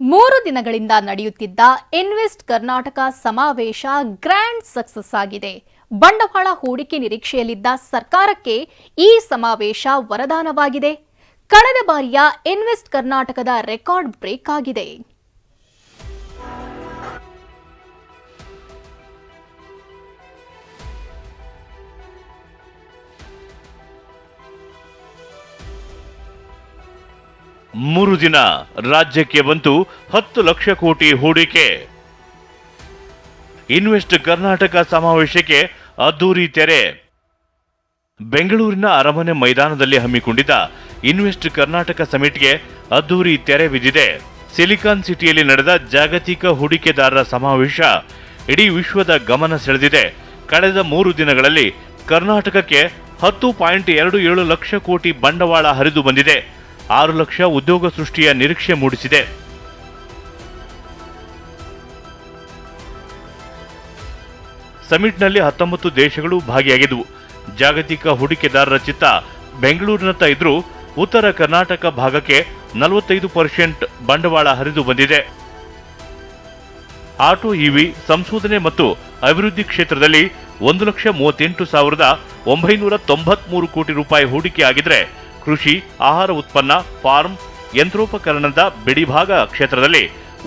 ಮೂರು ದಿನಗಳಿಂದ ನಡೆಯುತ್ತಿದ್ದ ಇನ್ವೆಸ್ಟ್ ಕರ್ನಾಟಕ ಸಮಾವೇಶ ಗ್ರ್ಯಾಂಡ್ ಸಕ್ಸಸ್ ಆಗಿದೆ. ಬಂಡವಾಳ ಹೂಡಿಕೆ ನಿರೀಕ್ಷೆಯಲ್ಲಿದ್ದ ಸರ್ಕಾರಕ್ಕೆ ಈ ಸಮಾವೇಶ ವರದಾನವಾಗಿದೆ. ಕಳೆದ ಬಾರಿಯ ಇನ್ವೆಸ್ಟ್ ಕರ್ನಾಟಕದ ರೆಕಾರ್ಡ್ ಬ್ರೇಕ್ ಆಗಿದೆ. ಮೂರು ದಿನ ರಾಜ್ಯಕ್ಕೆ ಬಂತು ಹತ್ತು ಲಕ್ಷ ಕೋಟಿ ಹೂಡಿಕೆ. ಇನ್ವೆಸ್ಟ್ ಕರ್ನಾಟಕ ಸಮಾವೇಶಕ್ಕೆ ಅದ್ದೂರಿ ತೆರೆ. ಬೆಂಗಳೂರಿನ ಅರಮನೆ ಮೈದಾನದಲ್ಲಿ ಹಮ್ಮಿಕೊಂಡಿದ್ದ ಇನ್ವೆಸ್ಟ್ ಕರ್ನಾಟಕ ಸಮಿಟ್ಗೆ ಅದ್ದೂರಿ ತೆರೆ ಬಿದ್ದಿದೆ ಸಿಲಿಕಾನ್ ಸಿಟಿಯಲ್ಲಿ ನಡೆದ ಜಾಗತಿಕ ಹೂಡಿಕೆದಾರರ ಸಮಾವೇಶ ಇಡೀ ವಿಶ್ವದ ಗಮನ ಸೆಳೆದಿದೆ. ಕಳೆದ ಮೂರು ದಿನಗಳಲ್ಲಿ ಕರ್ನಾಟಕಕ್ಕೆ ಹತ್ತು ಪಾಯಿಂಟ್ ಎರಡು ಏಳು ಲಕ್ಷ ಕೋಟಿ ಬಂಡವಾಳ ಹರಿದು ಬಂದಿದೆ. ಆರು ಲಕ್ಷ ಉದ್ಯೋಗ ಸೃಷ್ಟಿಯ ನಿರೀಕ್ಷೆ ಮೂಡಿಸಿದೆ. ಸಮಿಟ್ನಲ್ಲಿ ಹತ್ತೊಂಬತ್ತು ದೇಶಗಳು ಭಾಗಿಯಾಗಿದ್ದವು ಜಾಗತಿಕ ಹೂಡಿಕೆದಾರರ ಚಿತ್ತ ಬೆಂಗಳೂರಿನತ್ತ ಇದ್ರೂ ಉತ್ತರ ಕರ್ನಾಟಕ ಭಾಗಕ್ಕೆ ನಲವತ್ತೈದು ಪರ್ಸೆಂಟ್ ಬಂಡವಾಳ ಹರಿದು ಬಂದಿದೆ. ಆಟೋ, ಇವಿ, ಸಂಶೋಧನೆ ಮತ್ತು ಅಭಿವೃದ್ಧಿ ಕ್ಷೇತ್ರದಲ್ಲಿ ಒಂದು ಲಕ್ಷ ಮೂವತ್ತೆಂಟು ಸಾವಿರದ ಒಂಬೈನೂರ ತೊಂಬತ್ಮೂರು ಕೋಟಿ ರೂಪಾಯಿ ಹೂಡಿಕೆ ಕೃಷಿ, ಆಹಾರ ಉತ್ಪನ್ನ, ಫಾರ್ಮ್, ಯಂತ್ರೋಪಕರಣದ ಬಿಡಿಭಾಗ ಕ್ಷೇತ್ರದಲ್ಲಿ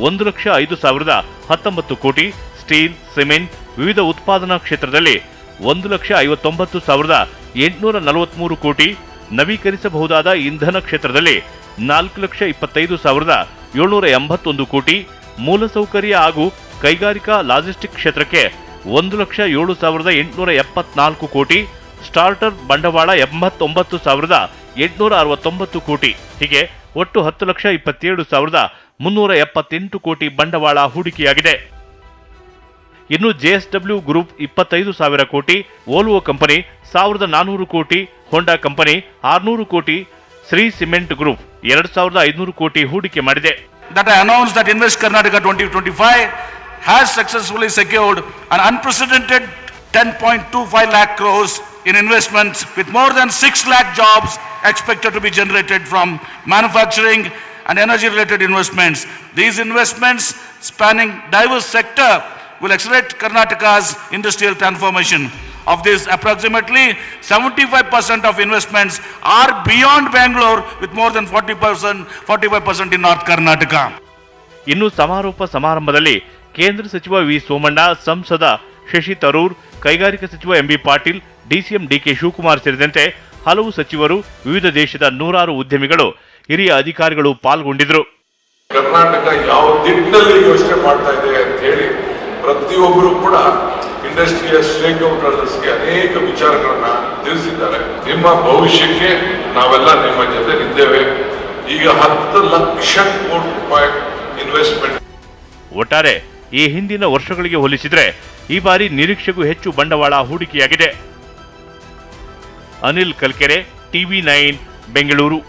ಒಂದು ಲಕ್ಷ ಐದು ಸಾವಿರದ ಹತ್ತೊಂಬತ್ತು ಕೋಟಿ ಸ್ಟೀಲ್, ಸಿಮೆಂಟ್, ವಿವಿಧ ಉತ್ಪಾದನಾ ಕ್ಷೇತ್ರದಲ್ಲಿ ಒಂದು ಲಕ್ಷ ಐವತ್ತೊಂಬತ್ತು ಸಾವಿರದ ಎಂಟುನೂರ ನಲವತ್ಮೂರು ಕೋಟಿ ನವೀಕರಿಸಬಹುದಾದ ಇಂಧನ ಕ್ಷೇತ್ರದಲ್ಲಿ ನಾಲ್ಕು ಲಕ್ಷ ಇಪ್ಪತ್ತೈದು ಸಾವಿರದ ಏಳ್ನೂರ ಎಂಬತ್ತೊಂದು ಕೋಟಿ ಮೂಲಸೌಕರ್ಯ ಹಾಗೂ ಕೈಗಾರಿಕಾ ಲಾಜಿಸ್ಟಿಕ್ ಕ್ಷೇತ್ರಕ್ಕೆ ಒಂದು ಲಕ್ಷ ಏಳು ಸಾವಿರದ ಎಂಟುನೂರ ಎಪ್ಪತ್ನಾಲ್ಕು ಕೋಟಿ ಸ್ಟಾರ್ಟರ್ ಬಂಡವಾಳ ಎಂಬತ್ತೊಂಬತ್ತು ಸಾವಿರದ ಎಂಟುನೂರ ಅರವತ್ತೊಂಬತ್ತು ಕೋಟಿ. ಹೀಗೆ ಒಟ್ಟು ಹತ್ತು ಲಕ್ಷ ಇಪ್ಪತ್ತೇಳು ಸಾವಿರದ ಮುನ್ನೂರ ಎಪ್ಪತ್ತೆಂಟು ಕೋಟಿ ಬಂಡವಾಳ ಹೂಡಿಕೆಯಾಗಿದೆ. ಇನ್ನು ಜೆಎಸ್ಡಬ್ಲ್ಯೂ ಗ್ರೂಪ್ ಇಪ್ಪತ್ತೈದು ಸಾವಿರ ಕೋಟಿ, ಓಲ್ವೋ ಕಂಪನಿ ಸಾವಿರದ ನಾನೂರು ಕೋಟಿ, ಹೊಂಡಾ ಕಂಪನಿ ಆರ್ನೂರು ಕೋಟಿ, ಶ್ರೀ ಸಿಮೆಂಟ್ ಗ್ರೂಪ್ ಎರಡು ಸಾವಿರದ ಐದುನೂರು ಕೋಟಿ ಹೂಡಿಕೆ ಮಾಡಿದೆ. That I announced that Invest Karnataka 2025 has successfully secured an unprecedented 10.25 lakh crores in investments with more than 6 lakh jobs expected to be generated from manufacturing and energy related investments. These investments spanning diverse sector will accelerate Karnataka's industrial transformation. Of this, approximately 75% of investments are beyond Bangalore with more than 40%, 45% in North Karnataka. ಇನ್ನು ಸಮಾರೋಪ ಸಮಾರಂಭದಲ್ಲಿ ಕೇಂದ್ರ ಸಚಿವ V Somanna ಸಂಸದ ಶಶಿ ತರೂರ್ ಕೈಗಾರಿಕಾ ಸಚಿವ MB Patil DCM DK Shivakumar ಸೇರಿದಂತೆ ಹಲವು ಸಚಿವರು ವಿವಿಧ ದೇಶದ ನೂರಾರು ಉದ್ಯಮಿಗಳು ಹಿರಿಯ ಅಧಿಕಾರಿಗಳು ಪಾಲ್ಗೊಂಡಿದ್ದರು. ಕರ್ನಾಟಕ ಯಾವ ದಿಕ್ಕಿನಲ್ಲಿ ಯೋಚನೆ ಮಾಡ್ತಾ ಇದೆ ಅಂತ ಹೇಳಿ ಪ್ರತಿಯೊಬ್ಬರು ಕೂಡ ಇಂಡಸ್ಟ್ರಿಯ ಸ್ಟೇಕ್ ಹೋಲ್ಡರ್ಸ್ಗೆ ಅನೇಕ ವಿಚಾರಗಳನ್ನ ತಿಳಿಸಿದ್ದಾರೆ. ನಿಮ್ಮ ಭವಿಷ್ಯಕ್ಕೆ ನಾವೆಲ್ಲ ನಿಮ್ಮ ಜೊತೆ ಇದ್ದೇವೆ ಈಗ ಹತ್ತು ಲಕ್ಷ ಕೋಟಿ ರೂಪಾಯಿ ಇನ್ವೆಸ್ಟ್ಮೆಂಟ್ ಒಟ್ಟಾರೆ ಈ ಹಿಂದಿನ ವರ್ಷಗಳಿಗೆ ಹೋಲಿಸಿದ್ರೆ ಈ ಬಾರಿ ನಿರೀಕ್ಷೆಗೂ ಹೆಚ್ಚು ಬಂಡವಾಳ ಹೂಡಿಕೆಯಾಗಿದೆ. Anil Kalkere TV nine Bengaluru.